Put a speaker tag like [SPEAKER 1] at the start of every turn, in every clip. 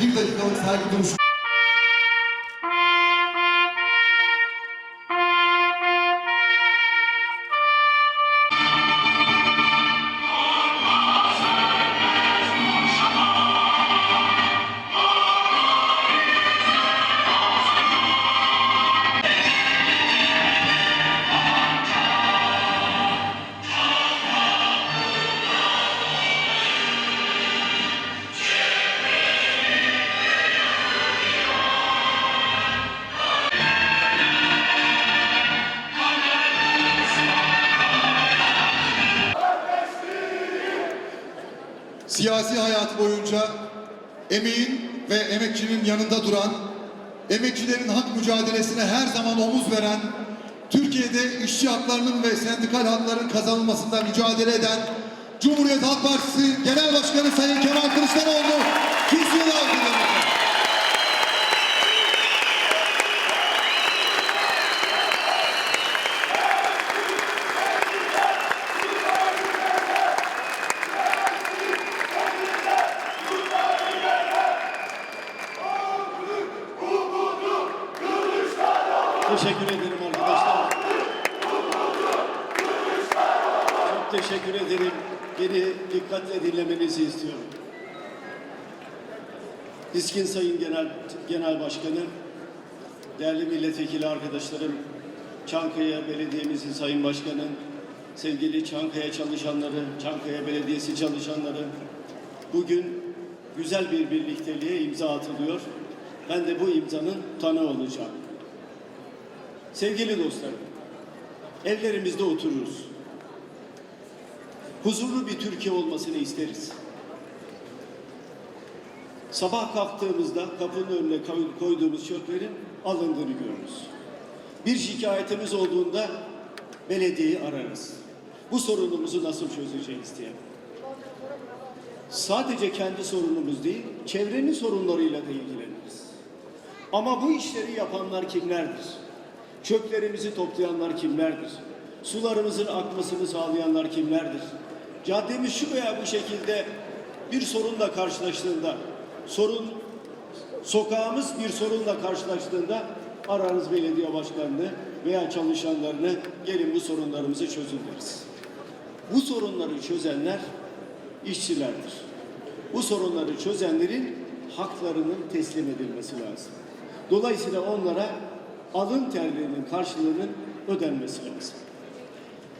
[SPEAKER 1] bir dakikalık saygı duruşu. Siyasi hayat boyunca emeğin ve emekçinin yanında duran, emekçilerin hak mücadelesine her zaman omuz veren, Türkiye'de işçi haklarının ve sendikal hakların kazanılmasında mücadele eden Cumhuriyet Halk Partisi Genel Başkanı Sayın Kemal Kılıçdaroğlu kürsüye davet ediyorum.
[SPEAKER 2] Teşekkür ederim arkadaşlar. Çok teşekkür ederim. Beni dikkatle dinlemenizi istiyorum. İSKİN Sayın Genel, Genel Başkanı, değerli milletvekili arkadaşlarım, Çankaya Belediye'mizin Sayın Başkanı, sevgili Çankaya çalışanları, Çankaya Belediyesi çalışanları, bugün güzel bir birlikteliğe imza atılıyor. Ben de bu imzanın tanığı olacağım. Sevgili dostlarım, evlerimizde otururuz. Huzurlu bir Türkiye olmasını isteriz. Sabah kalktığımızda kapının önüne koy- koyduğumuz çöplerin alındığını görürüz. Bir şikayetimiz olduğunda belediyeyi ararız. Bu sorunumuzu nasıl çözeceğiz diye. Sadece kendi sorunumuz değil, çevrenin sorunlarıyla da ilgileniriz. Ama bu işleri yapanlar kimlerdir? Çöplerimizi toplayanlar kimlerdir? Sularımızın akmasını sağlayanlar kimlerdir? Caddemiz şu veya bu şekilde bir sorunla karşılaştığında, sorun sokağımız bir sorunla karşılaştığında ararız belediye başkanını veya çalışanlarını gelin bu sorunlarımızı çözün deriz. Bu sorunları çözenler işçilerdir. Bu sorunları çözenlerin haklarının teslim edilmesi lazım. Dolayısıyla onlara alın terlerinin karşılığının ödenmesi lazım.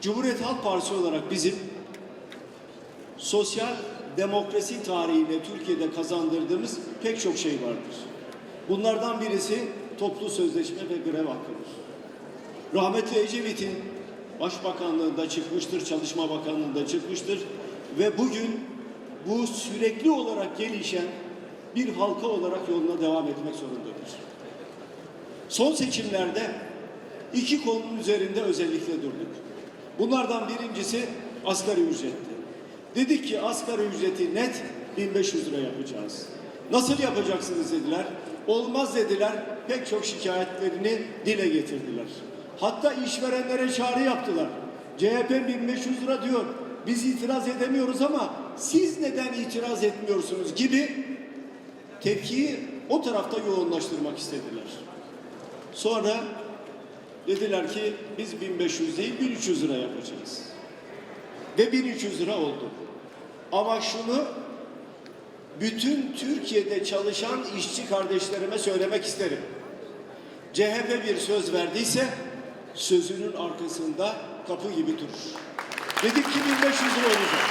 [SPEAKER 2] Cumhuriyet Halk Partisi olarak bizim sosyal demokrasi tarihiyle Türkiye'de kazandırdığımız pek çok şey vardır. Bunlardan birisi toplu sözleşme ve grev hakkıdır. Rahmetli Ecevit'in Başbakanlığında çıkmıştır, Çalışma Bakanlığında çıkmıştır ve bugün bu sürekli olarak gelişen bir halka olarak yoluna devam etmek zorundadır. Son seçimlerde iki konunun üzerinde özellikle durduk. Bunlardan birincisi asgari ücretti. Dedik ki asgari ücreti net 1500 lira yapacağız. Nasıl yapacaksınız dediler. Olmaz dediler. Pek çok şikayetlerini dile getirdiler. Hatta işverenlere çağrı yaptılar. CHP 1500 lira diyor. Biz itiraz edemiyoruz ama siz neden itiraz etmiyorsunuz gibi tepkiyi o tarafta yoğunlaştırmak istediler. Sonra dediler ki biz 1500 değil 1300 lira yapacağız. Ve 1300 lira oldu. Ama şunu bütün Türkiye'de çalışan işçi kardeşlerime söylemek isterim. CHP bir söz verdiyse sözünün arkasında kapı gibi durur. Dedik ki 1500 lira olacak.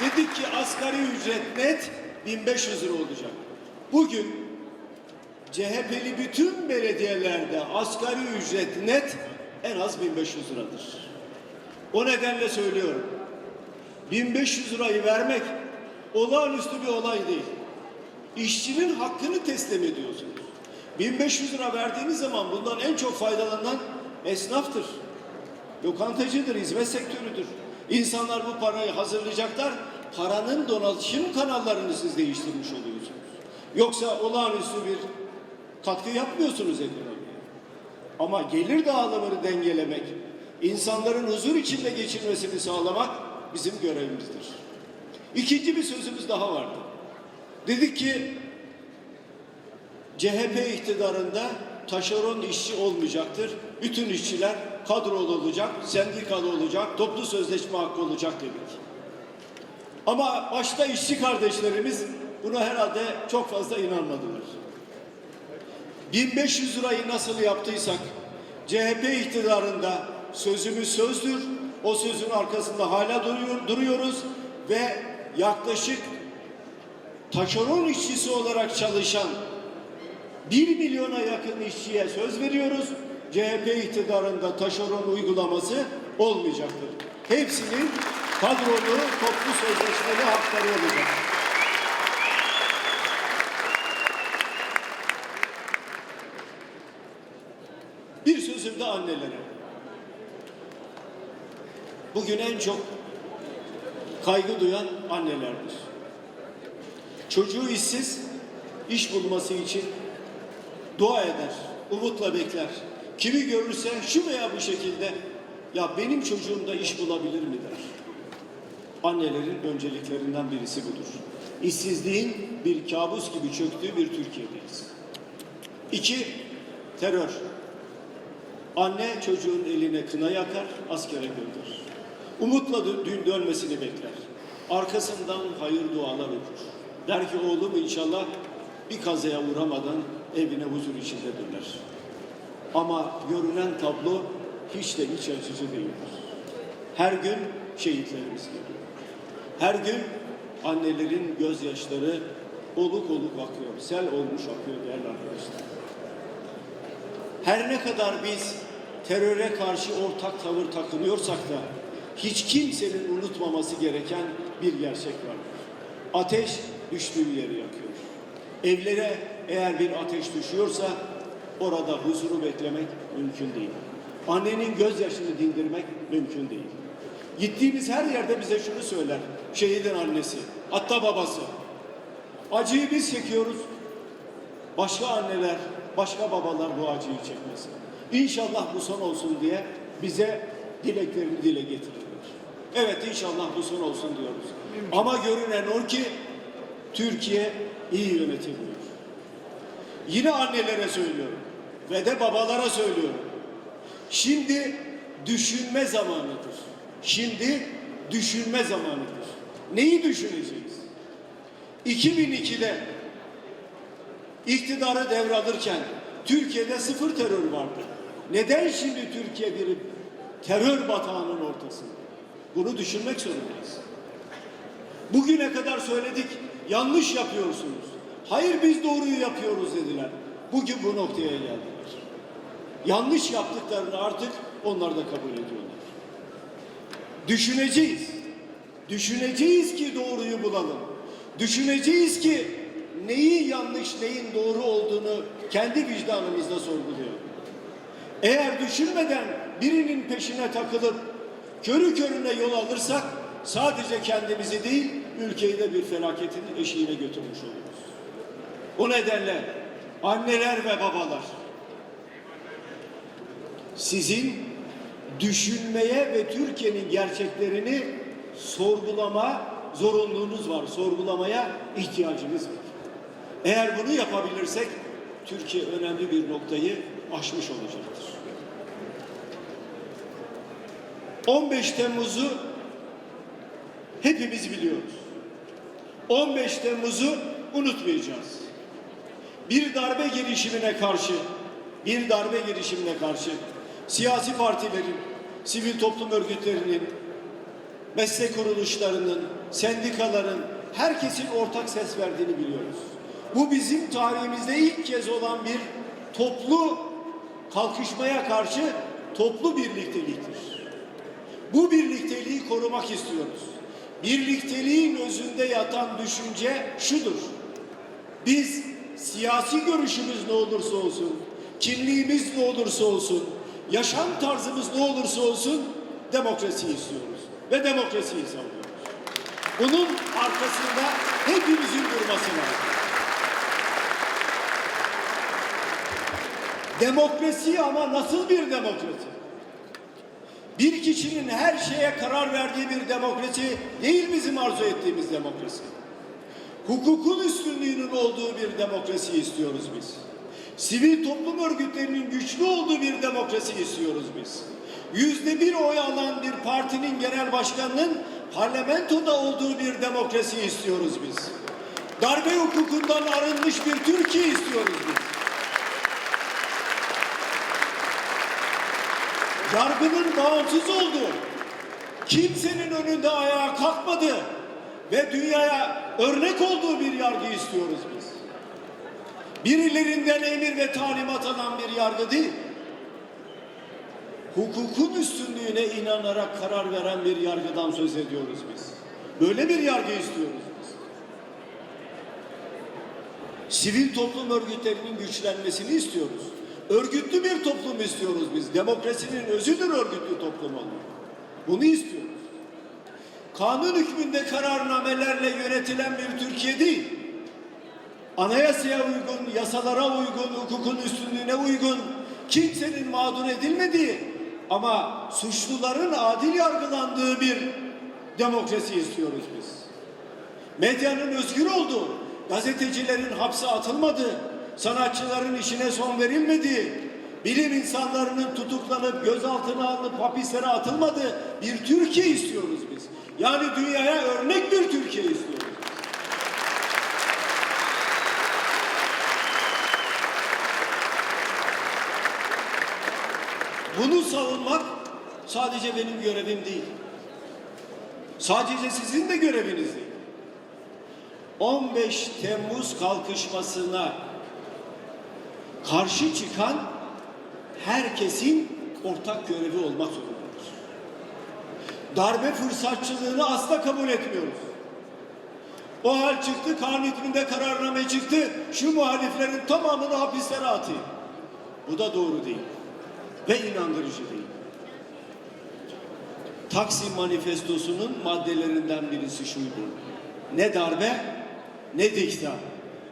[SPEAKER 2] Dedik ki asgari ücret net 1500 lira olacak. Bugün CHP'li bütün belediyelerde asgari ücret net en az 1500 liradır. O nedenle söylüyorum. 1500 lirayı vermek olağanüstü bir olay değil. İşçinin hakkını teslim ediyorsunuz. 1500 lira verdiğiniz zaman bundan en çok faydalanan esnaftır. Lokantacıdır, hizmet sektörüdür. İnsanlar bu parayı hazırlayacaklar. Paranın dolaşım kanallarını siz değiştirmiş oluyorsunuz. Yoksa olağanüstü bir katkı yapmıyorsunuz ekonomiye. Ama gelir dağılımını dengelemek, insanların huzur içinde geçirmesini sağlamak bizim görevimizdir. İkinci bir sözümüz daha vardı. Dedik ki CHP iktidarında taşeron işçi olmayacaktır. Bütün işçiler kadrolu olacak, sendikalı olacak, toplu sözleşme hakkı olacak dedik. Ama başta işçi kardeşlerimiz buna herhalde çok fazla inanmadılar. 1500 lirayı nasıl yaptıysak CHP iktidarında sözümüz sözdür. O sözün arkasında hala duruyor, duruyoruz ve yaklaşık taşeron işçisi olarak çalışan 1 milyona yakın işçiye söz veriyoruz. CHP iktidarında taşeron uygulaması olmayacaktır. Hepsinin kadrolu toplu sözleşmeli hakları olacak. Bir sözüm de annelere. Bugün en çok kaygı duyan annelerdir. Çocuğu işsiz, iş bulması için dua eder, umutla bekler. Kimi görürse şu veya bu şekilde ya benim çocuğum da iş bulabilir mi der. Annelerin önceliklerinden birisi budur. İşsizliğin bir kabus gibi çöktüğü bir Türkiye'deyiz. İki, terör. Anne çocuğun eline kına yakar, askere gönderir. Umutla dün dönmesini bekler. Arkasından hayır dualar okur. Der ki oğlum inşallah bir kazaya uğramadan evine huzur içinde döner. Ama görünen tablo hiç de iç açıcı değildir. Her gün şehitlerimiz geliyor. Her gün annelerin gözyaşları oluk oluk akıyor. Sel olmuş akıyor değerli arkadaşlar. Her ne kadar biz teröre karşı ortak tavır takınıyorsak da hiç kimsenin unutmaması gereken bir gerçek vardır. Ateş düştüğü yeri yakıyor. Evlere eğer bir ateş düşüyorsa orada huzuru beklemek mümkün değil. Annenin gözyaşını dindirmek mümkün değil. Gittiğimiz her yerde bize şunu söyler şehidin annesi, hatta babası. Acıyı biz çekiyoruz, başka anneler, başka babalar bu acıyı çekmesin. İnşallah bu son olsun diye bize dileklerini dile getiriyorlar. Evet inşallah bu son olsun diyoruz. Ama görünen o ki Türkiye iyi yönetiliyor. Yine annelere söylüyorum ve de babalara söylüyorum. Şimdi düşünme zamanıdır. Şimdi düşünme zamanıdır. Neyi düşüneceğiz? 2002'de iktidarı devralırken Türkiye'de sıfır terör vardı. Neden şimdi Türkiye bir terör batağının ortasında? Bunu düşünmek zorundayız. Bugüne kadar söyledik, yanlış yapıyorsunuz. Hayır biz doğruyu yapıyoruz dediler. Bugün bu noktaya geldiler. Yanlış yaptıklarını artık onlar da kabul ediyorlar. Düşüneceğiz. Düşüneceğiz ki doğruyu bulalım. Düşüneceğiz ki neyi yanlış, neyin doğru olduğunu kendi vicdanımızda sorgulayalım. Eğer düşünmeden birinin peşine takılıp körü körüne yol alırsak sadece kendimizi değil ülkeyi de bir felaketin eşiğine götürmüş oluruz. O nedenle anneler ve babalar sizin düşünmeye ve Türkiye'nin gerçeklerini sorgulama zorunluluğunuz var. Sorgulamaya ihtiyacınız var. Eğer bunu yapabilirsek Türkiye önemli bir noktayı aşmış olacaktır. 15 Temmuz'u hepimiz biliyoruz. 15 Temmuz'u unutmayacağız. Bir darbe girişimine karşı, bir darbe girişimine karşı siyasi partilerin, sivil toplum örgütlerinin, meslek kuruluşlarının, sendikaların, herkesin ortak ses verdiğini biliyoruz. Bu bizim tarihimizde ilk kez olan bir toplu kalkışmaya karşı toplu birlikteliktir. Bu birlikteliği korumak istiyoruz. Birlikteliğin özünde yatan düşünce şudur. Biz siyasi görüşümüz ne olursa olsun, kimliğimiz ne olursa olsun, yaşam tarzımız ne olursa olsun demokrasiyi istiyoruz ve demokrasiyi savunuyoruz. Bunun arkasında hepimizin durması lazım. Demokrasi ama nasıl bir demokrasi? Bir kişinin her şeye karar verdiği bir demokrasi değil bizim arzu ettiğimiz demokrasi. Hukukun üstünlüğünün olduğu bir demokrasi istiyoruz biz. Sivil toplum örgütlerinin güçlü olduğu bir demokrasi istiyoruz biz. Yüzde bir oy alan bir partinin genel başkanının parlamentoda olduğu bir demokrasi istiyoruz biz. Darbe hukukundan arınmış bir Türkiye istiyoruz biz. Yargının bağımsız olduğu, kimsenin önünde ayağa kalkmadığı ve dünyaya örnek olduğu bir yargı istiyoruz biz. Birilerinden emir ve talimat alan bir yargı değil, hukukun üstünlüğüne inanarak karar veren bir yargıdan söz ediyoruz biz. Böyle bir yargı istiyoruz biz. Sivil toplum örgütlerinin güçlenmesini istiyoruz. Örgütlü bir toplum istiyoruz biz. Demokrasinin özüdür örgütlü toplum olmak. Bunu istiyoruz. Kanun hükmünde kararnamelerle yönetilen bir Türkiye değil. Anayasaya uygun, yasalara uygun, hukukun üstünlüğüne uygun, kimsenin mağdur edilmediği ama suçluların adil yargılandığı bir demokrasi istiyoruz biz. Medyanın özgür olduğu, gazetecilerin hapse atılmadığı, sanatçıların işine son verilmediği, bilim insanlarının tutuklanıp gözaltına alınıp hapislere atılmadığı bir Türkiye istiyoruz biz. Yani dünyaya örnek bir Türkiye istiyoruz. Bunu savunmak sadece benim görevim değil. Sadece sizin de göreviniz değil. 15 Temmuz kalkışmasına karşı çıkan herkesin ortak görevi olmak zorundadır. Darbe fırsatçılığını asla kabul etmiyoruz. O hal çıktı, kanun hükmünde kararname çıktı, şu muhaliflerin tamamını hapislere atayım. Bu da doğru değil ve inandırıcı değil. Taksim Manifestosu'nun maddelerinden birisi şuydu. Ne darbe ne dikta.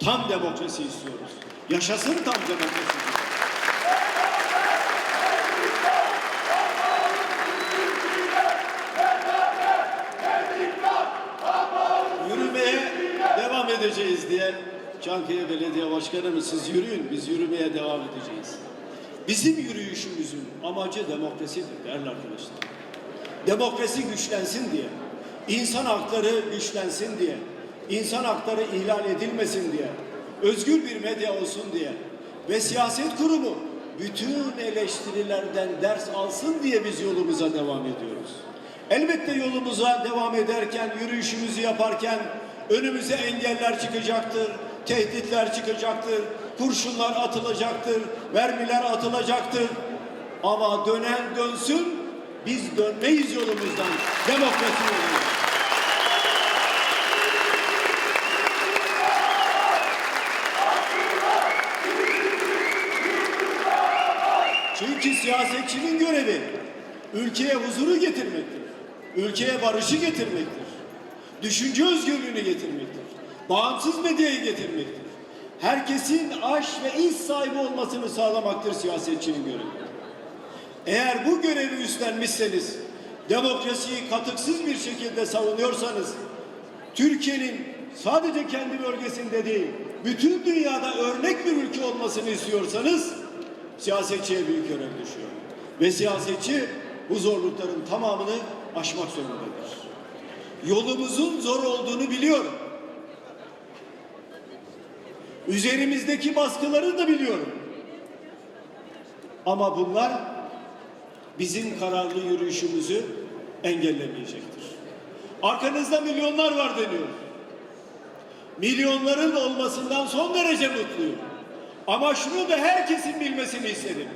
[SPEAKER 2] Tam demokrasi istiyoruz. Yaşasın tam demokrasi. Yürümeye devam edeceğiz diye Çankaya Belediye Başkanımız siz yürüyün biz yürümeye devam edeceğiz. Bizim yürüyüşümüzün amacı demokrasidir değerli arkadaşlar. Demokrasi güçlensin diye, insan hakları güçlensin diye, insan hakları ihlal edilmesin diye, özgür bir medya olsun diye ve siyaset kurumu bütün eleştirilerden ders alsın diye biz yolumuza devam ediyoruz. Elbette yolumuza devam ederken, yürüyüşümüzü yaparken önümüze engeller çıkacaktır, tehditler çıkacaktır, kurşunlar atılacaktır, mermiler atılacaktır. Ama dönen dönsün, biz dönmeyiz yolumuzdan, demokrasi yolundan. Çünkü siyasetçinin görevi ülkeye huzuru getirmektir. Ülkeye barışı getirmektir. Düşünce özgürlüğünü getirmektir. Bağımsız medyayı getirmektir. Herkesin aş ve iş sahibi olmasını sağlamaktır siyasetçinin görevi. Eğer bu görevi üstlenmişseniz, demokrasiyi katıksız bir şekilde savunuyorsanız, Türkiye'nin sadece kendi bölgesinde değil, bütün dünyada örnek bir ülke olmasını istiyorsanız, siyasetçiye büyük görev düşüyor. Ve siyasetçi bu zorlukların tamamını aşmak zorundadır. Yolumuzun zor olduğunu biliyorum. Üzerimizdeki baskıları da biliyorum. Ama bunlar bizim kararlı yürüyüşümüzü engellemeyecektir. Arkanızda milyonlar var deniyor. Milyonların olmasından son derece mutluyum. Ama şunu da herkesin bilmesini istedim.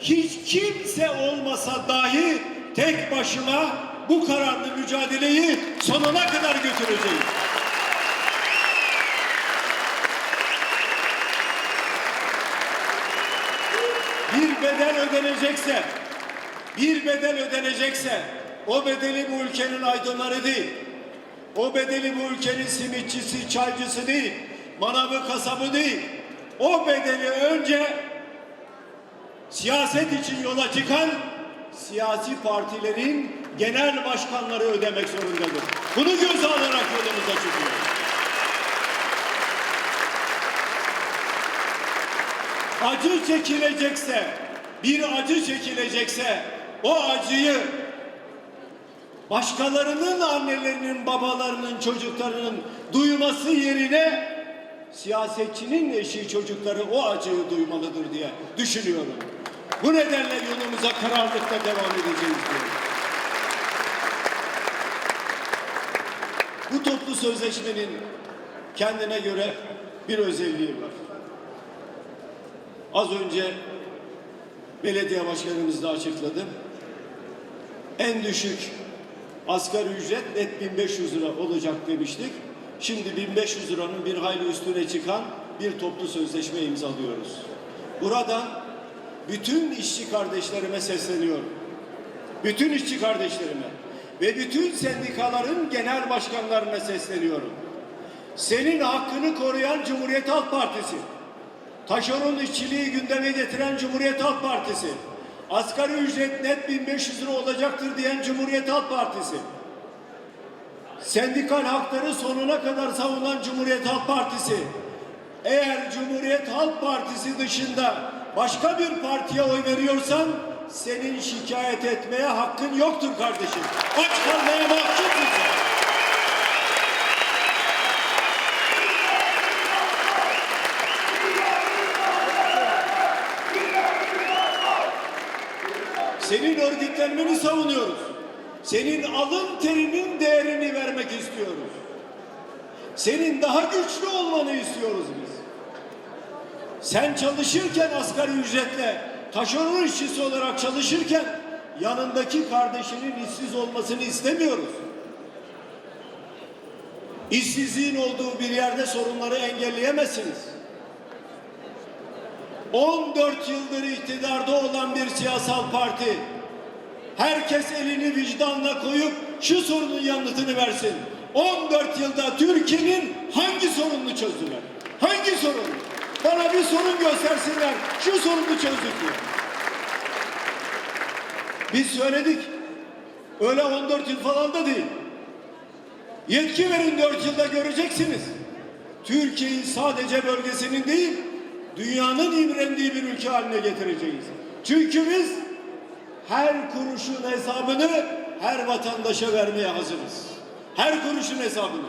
[SPEAKER 2] Hiç kimse olmasa dahi tek başıma bu kararlı mücadeleyi sonuna kadar götüreceğim. Bir bedel ödenecekse, bir bedel ödenecekse o bedeli bu ülkenin aydınları değil. O bedeli bu ülkenin simitçisi, çaycısı değil. Manavı, kasabı değil. O bedeli önce siyaset için yola çıkan siyasi partilerin genel başkanları ödemek zorundadır. Bunu göze alarak yolumuza çıkıyoruz. acı çekilecekse, bir acı çekilecekse o acıyı başkalarının annelerinin, babalarının, çocuklarının duyması yerine siyasetçinin eşi çocukları o acıyı duymalıdır diye düşünüyorum. Bu nedenle yolumuza kararlılıkla devam edeceğiz diyorum. Bu toplu sözleşmenin kendine göre bir özelliği var. Az önce belediye başkanımız da açıkladı. En düşük asgari ücret net 1500 lira olacak demiştik. Şimdi 1500 liranın bir hayli üstüne çıkan bir toplu sözleşme imzalıyoruz. Burada bütün işçi kardeşlerime sesleniyorum. Bütün işçi kardeşlerime ve bütün sendikaların genel başkanlarına sesleniyorum. Senin hakkını koruyan Cumhuriyet Halk Partisi, Taşeron işçiliği gündeme getiren Cumhuriyet Halk Partisi, asgari ücret net 1500 lira olacaktır diyen Cumhuriyet Halk Partisi, sendikal hakları sonuna kadar savunan Cumhuriyet Halk Partisi, eğer Cumhuriyet Halk Partisi dışında başka bir partiye oy veriyorsan senin şikayet etmeye hakkın yoktur kardeşim. Aç kalmaya mahkumsun sen. Senin örgütlenmeni savunuyoruz. Senin alın terinin değerini vermek istiyoruz. Senin daha güçlü olmanı istiyoruz biz. Sen çalışırken asgari ücretle, taşeron işçisi olarak çalışırken yanındaki kardeşinin işsiz olmasını istemiyoruz. İşsizliğin olduğu bir yerde sorunları engelleyemezsiniz. 14 yıldır iktidarda olan bir siyasal parti herkes elini vicdanla koyup şu sorunun yanıtını versin. 14 yılda Türkiye'nin hangi sorununu çözdüler? Hangi sorun? Bana bir sorun göstersinler. Şu sorunu çözdük diye. Biz söyledik. Öyle 14 yıl falan da değil. Yetki verin 4 yılda göreceksiniz. Türkiye'yi sadece bölgesinin değil, dünyanın imrendiği bir ülke haline getireceğiz. Çünkü biz her kuruşun hesabını her vatandaşa vermeye hazırız. Her kuruşun hesabını.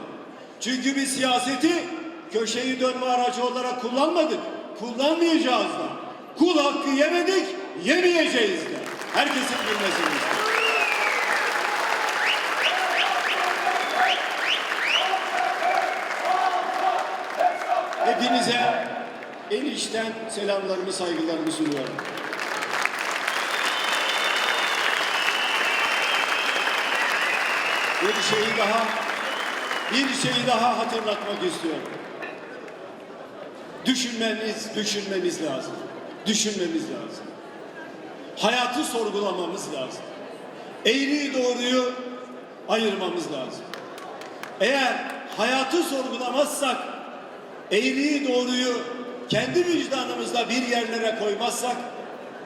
[SPEAKER 2] Çünkü biz siyaseti köşeyi dönme aracı olarak kullanmadık. Kullanmayacağız da. Kul hakkı yemedik, yemeyeceğiz de. Herkesin bilmesini. Hepinize en içten selamlarımı, saygılarımı sunuyorum. Bir şeyi daha, bir şeyi daha hatırlatmak istiyorum. Düşünmemiz, düşünmemiz lazım. Düşünmemiz lazım. Hayatı sorgulamamız lazım. Eğriyi doğruyu ayırmamız lazım. Eğer hayatı sorgulamazsak, eğriyi doğruyu kendi vicdanımızda bir yerlere koymazsak,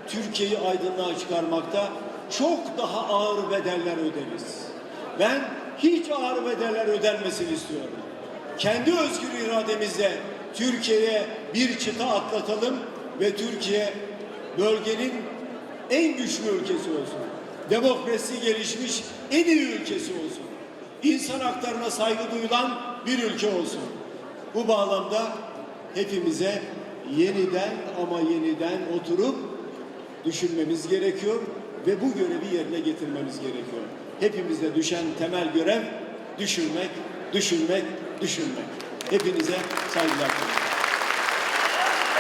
[SPEAKER 2] Türkiye'yi aydınlığa çıkarmakta çok daha ağır bedeller öderiz. Ben hiç ağır bedeller ödenmesini istiyorum. Kendi özgür irademizle Türkiye'ye bir çıta atlatalım ve Türkiye bölgenin en güçlü ülkesi olsun. Demokrasi gelişmiş en iyi ülkesi olsun. İnsan haklarına saygı duyulan bir ülke olsun. Bu bağlamda hepimize yeniden ama yeniden oturup düşünmemiz gerekiyor ve bu görevi yerine getirmemiz gerekiyor. Hepimize düşen temel görev düşünmek, düşünmek, düşünmek. Hepinize saygılar.